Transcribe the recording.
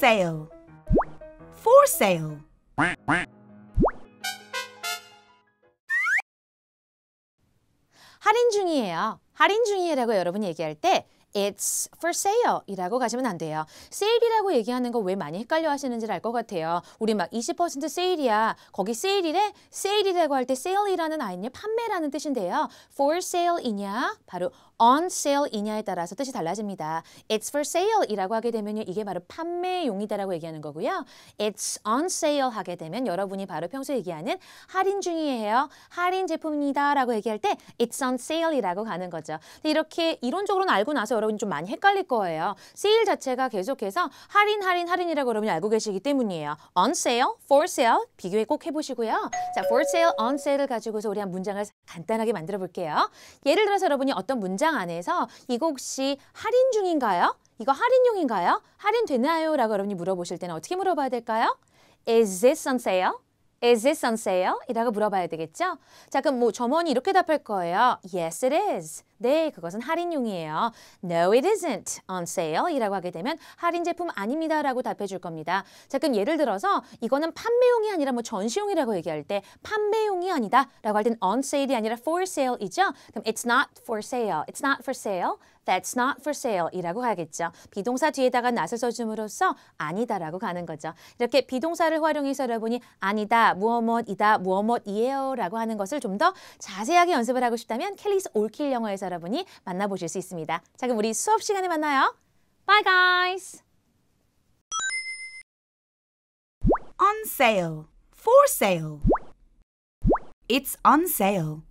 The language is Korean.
sale. For sale. 할인 중이에요. 할인 중이에라고 여러분이 얘기할 때 It's for sale 이라고 가시면 안 돼요. 세일이라고 얘기하는 거 왜 많이 헷갈려 하시는지 알것 같아요. 우리 막 20% 세일이야. 거기 세일이래? 세일이라고 할때 sale이라는 아이는 판매라는 뜻인데요. for sale이냐? 바로 on sale이냐에 따라서 뜻이 달라집니다. It's for sale 이라고 하게 되면 이게 바로 판매용이다라고 얘기하는 거고요. It's on sale 하게 되면 여러분이 바로 평소에 얘기하는 할인 중이에요. 할인 제품입니다 라고 얘기할 때 It's on sale 이라고 가는 거죠. 이렇게 이론적으로는 알고 나서 여러분이 좀 많이 헷갈릴 거예요. 세일 자체가 계속해서 할인, 할인, 할인이라고 여러분이 알고 계시기 때문이에요. On sale, for sale 비교해 꼭 해보시고요. 자, for sale, on sale을 가지고서 우리 한 문장을 간단하게 만들어 볼게요. 예를 들어서 여러분이 어떤 문장 안에서 이거 혹시 할인 중인가요? 이거 할인용인가요? 할인되나요? 라고 여러분이 물어보실 때는 어떻게 물어봐야 될까요? Is this on sale? Is this on sale? 이라고 물어봐야 되겠죠? 자, 그럼 뭐 점원이 이렇게 답할 거예요. Yes, it is. 네, 그것은 할인용이에요. No, it isn't on sale 이라고 하게 되면 할인 제품 아닙니다 라고 답해 줄 겁니다. 자, 그럼 예를 들어서 이거는 판매용이 아니라 뭐 전시용이라고 얘기할 때 판매용이 아니다 라고 할 땐 on sale이 아니라 for sale이죠? 그럼 it's not for sale, it's not for sale, that's not for sale 이라고 하겠죠. 비동사 뒤에다가 not을 써줌으로써 아니다라고 가는 거죠. 이렇게 비동사를 활용해서 여러분이 아니다, 무엇무엇이다, 무엇무엇이에요 라고 하는 것을 좀 더 자세하게 연습을 하고 싶다면 켈리스 올킬 영어에서 여러분이 만나보실 수 있습니다. 자, 그럼 우리 수업 시간에 만나요. Bye guys! On sale. For sale. It's on sale.